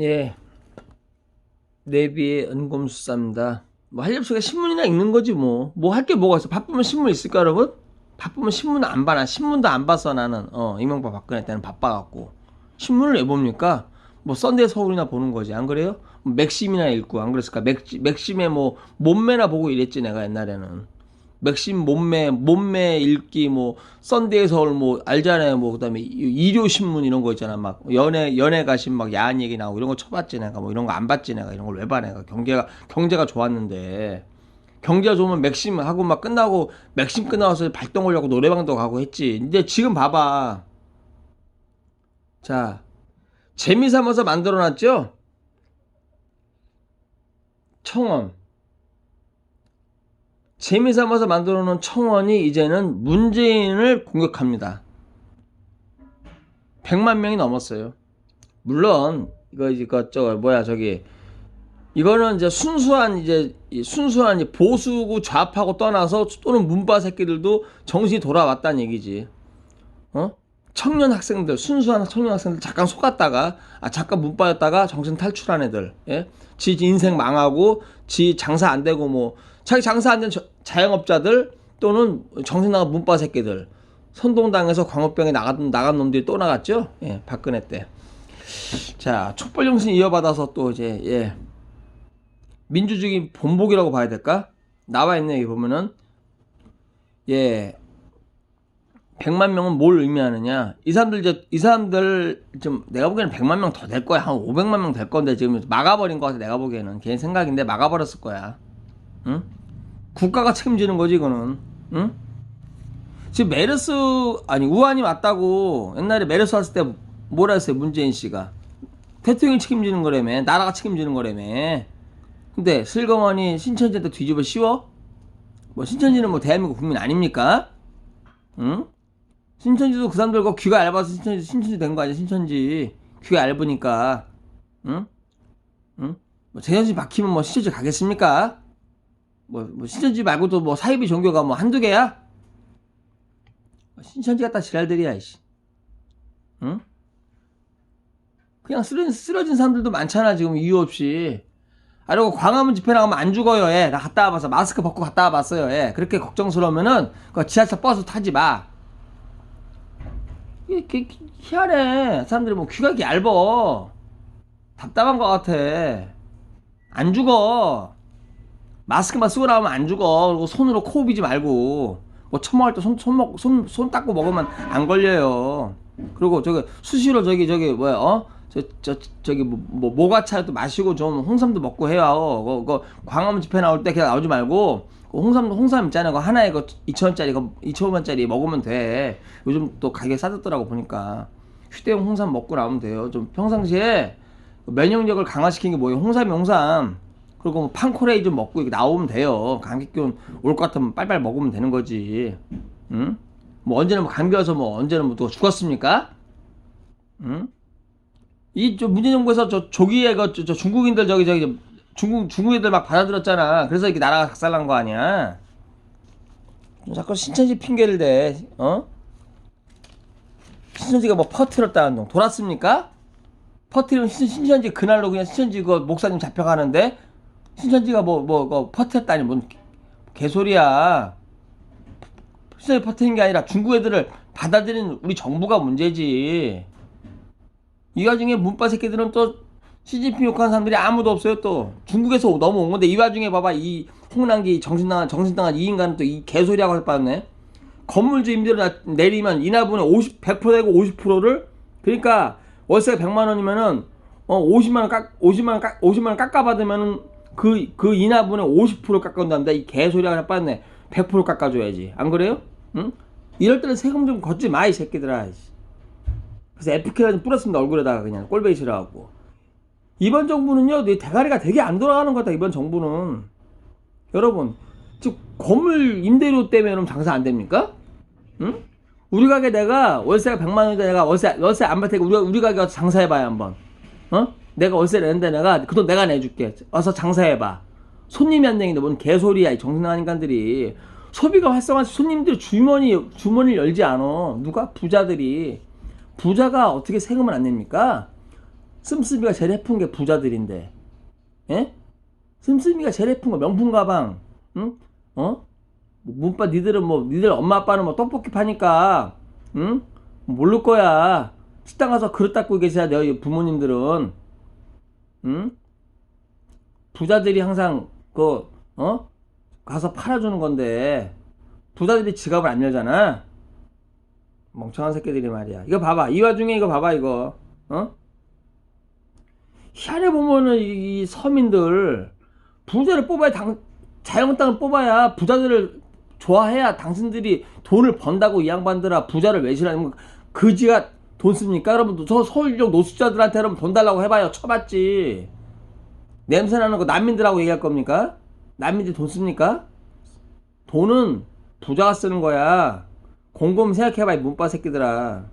예. 내비의 은곰수사입니다. 뭐 할렵수가 신문이나 읽는 거지 뭐. 뭐 할 게 뭐가 있어. 바쁘면 신문 있을까 여러분? 바쁘면 신문 안 봐. 나 신문도 안 봤어 나는. 어 이명박 박근혜 때는 바빠갖고. 신문을 왜 봅니까? 뭐 썬데이 서울이나 보는 거지 안 그래요? 맥심이나 읽고 안 그랬을까? 맥, 맥심의 뭐 몸매나 보고 이랬지 내가 옛날에는. 맥심 몸매 몸매 읽기 뭐 썬데이 서울 뭐 알잖아요. 뭐 그다음에 일요 신문 이런 거 있잖아. 막 연애 연애 가신 막 야한 얘기 나오고 이런 거 쳐봤지 내가. 뭐 이런 거 안 봤지 내가. 이런 걸 왜 봐 내가. 경제가 경제가 좋았는데. 경제가 좋으면 맥심 하고 막 끝나고 맥심 끝나서 발동 하려고 노래방도 가고 했지. 근데 지금 봐봐. 자 재미 삼아서 만들어놨죠? 청원 재미삼아서 만들어 놓은 청원이 이제는 문재인을 공격합니다. 100만 명이 넘었어요. 물론 이거 이거 저 뭐야 저기 이거는 이제 순수한 이제 이 순수한 이 보수고 좌파고 떠나서 또는 문바 새끼들도 정신이 돌아왔다는 얘기지. 어? 청년 학생들 순수한 청년 학생들 잠깐 속았다가 아 잠깐 문바였다가 정신 탈출한 애들 예? 지 인생 망하고 지 장사 안 되고 뭐 자기 장사 안 된 자영업자들 또는 정신 나간 문바 새끼들 선동당에서 광우병에 나간 나간 놈들이 또 나갔죠 예 박근혜 때 자 촛불 정신 이어받아서 또 이제 예 민주주의 본보기라고 봐야 될까 나와 있네 여기 보면은 예 100만 명은 뭘 의미하느냐? 이 사람들 이제 이 사람들 좀 내가 보기에는 100만 명 더 될 거야. 한 500만 명 될 건데 지금 막아버린 거 같아. 내가 보기에는 개인 생각인데 막아버렸을 거야. 응? 국가가 책임지는 거지 이거는. 응? 지금 메르스 아니 우한이 맞다고 옛날에 메르스 왔을 때 뭐라 했어요 문재인 씨가 대통령이 책임지는 거라며 나라가 책임지는 거라며 근데 슬그머니 신천지한테 뒤집어 씌워? 뭐 신천지는 뭐 대한민국 국민 아닙니까? 응? 신천지도 그 사람들과 귀가 얇아서 신천지, 신천지 된 거 아니야, 신천지. 귀가 얇으니까. 응? 응? 뭐, 재현씨 박히면 뭐 신천지 가겠습니까? 뭐, 뭐, 신천지 말고도 뭐 사이비 종교가 뭐 한두 개야? 신천지 같다 지랄들이야, 이씨. 응? 그냥 쓰러진, 쓰러진 사람들도 많잖아, 지금 이유 없이. 아, 그리고 광화문 집회 나가면 안 죽어요, 예. 나 갔다 와봐서. 마스크 벗고 갔다 와봤어요, 예. 그렇게 걱정스러우면은, 그 지하철 버스 타지 마. 이게 희한해. 사람들이 뭐 귀가 이렇게 얇어. 답답한 것 같아. 안 죽어. 마스크만 쓰고 나오면 안 죽어. 그리고 손으로 코 비지 말고. 뭐 처먹을 때 손, 손, 먹, 손, 손 닦고 먹으면 안 걸려요. 그리고 저기 수시로 저기, 저기, 뭐야, 어? 저, 저, 저기, 뭐, 뭐 모가차도 마시고 좀 홍삼도 먹고 해요. 그, 그, 광화문 집회 나올 때 그냥 나오지 말고, 그 홍삼, 홍삼 있잖아요. 그 하나에 그 2,000원짜리, 그 2,000원짜리 먹으면 돼. 요즘 또 가게 싸졌더라고 보니까. 휴대용 홍삼 먹고 나오면 돼요. 좀 평상시에 면역력을 강화시키는 게 뭐예요? 홍삼이 홍삼. 그리고 뭐 판코레이 좀 먹고 나오면 돼요. 감기균 올것 같으면 빨빨 먹으면 되는 거지. 응? 뭐 언제는 뭐 감기 와서 뭐 언제는 뭐또 죽었습니까? 응? 이저 문재인 정부에서 저 조기에 그 저, 저 중국인들 저기 저기 중국 중국인들 막 받아들였잖아. 그래서 이렇게 나라가 작살난 거 아니야? 자꾸 신천지 핑계를 대. 어? 신천지가 뭐 퍼트렸다는 동 돌았습니까? 퍼트리면 신, 신천지 그날로 그냥 신천지 그 목사님 잡혀가는데 신천지가 뭐 뭐 뭐, 퍼트렸다니 뭔 개소리야. 신천지 퍼트린 게 아니라 중국 애들을 받아들이는 우리 정부가 문제지. 이 와중에 문바 새끼들은 또 시진핑 욕하는 사람들이 아무도 없어요 또 중국에서 넘어온 건데 이 와중에 봐봐 이 홍남기 정신당한 정신당한 이 인간은 또 이 개소리하고 할 뻔했네 건물주 임대료 내리면 인하분의 50 100% 되고 50%를 그러니까 월세가 100만 원이면은 어 50만 원 깎, 50만 원 깎, 50만 원 깎아 받으면은 그, 그 인하분의 50% 깎아준단다. 이 개소리가 할 뻔했네. 100% 깎아줘야지. 안 그래요? 응? 이럴 때는 세금 좀 걷지 마, 이 새끼들아. 그래서 FK가 좀 뿌렸습니다. 얼굴에다가 그냥 싫어갖고. 이번 정부는요, 내 대가리가 되게 안 돌아가는 것 같다, 이번 정부는. 여러분, 즉, 건물 임대료 때문에 장사 안 됩니까? 응? 우리 가게 내가 월세가 100만 원인데 내가 월세, 월세 안 받으니까 우리, 우리 가게 와서 장사해봐요, 한번. 어? 내가 월세를 내는데 내가 그 돈 내가 내줄게. 와서 장사해봐. 손님이 안 되는데 뭔 개소리야, 이 정신나간 인간들이. 소비가 활성화, 손님들이 주머니, 주머니를 열지 않아. 누가? 부자들이. 부자가 어떻게 세금을 안 냅니까? 씀씀이가 제일 예쁜 게 부자들인데, 예? 씀씀이가 제일 예쁜 거 명품 가방, 응? 어? 뭐 문바 니들은 뭐 니들 엄마 아빠는 뭐 떡볶이 파니까, 응? 모를 거야. 식당 가서 그릇 닦고 계셔야 돼요, 이 부모님들은, 응? 부자들이 항상 그 어? 가서 팔아주는 건데 부자들이 지갑을 안 열잖아. 멍청한 새끼들이 말이야. 이거 봐봐. 이 와중에 이거 봐봐 이거. 어? 희한해 보면은 이, 이 서민들 부자를 뽑아야 당 자영 땅을 뽑아야 부자들을 좋아해야 당신들이 돈을 번다고 이 양반들아 부자를 외시라는 거 그지가 돈 씁니까? 여러분 저 서울역 노숙자들한테 여러분 돈 달라고 해봐요 쳐봤지 냄새 나는 거 난민들하고 얘기할 겁니까? 난민들 돈 씁니까? 돈은 부자가 쓰는 거야 곰곰 생각해봐 이 문바 새끼들아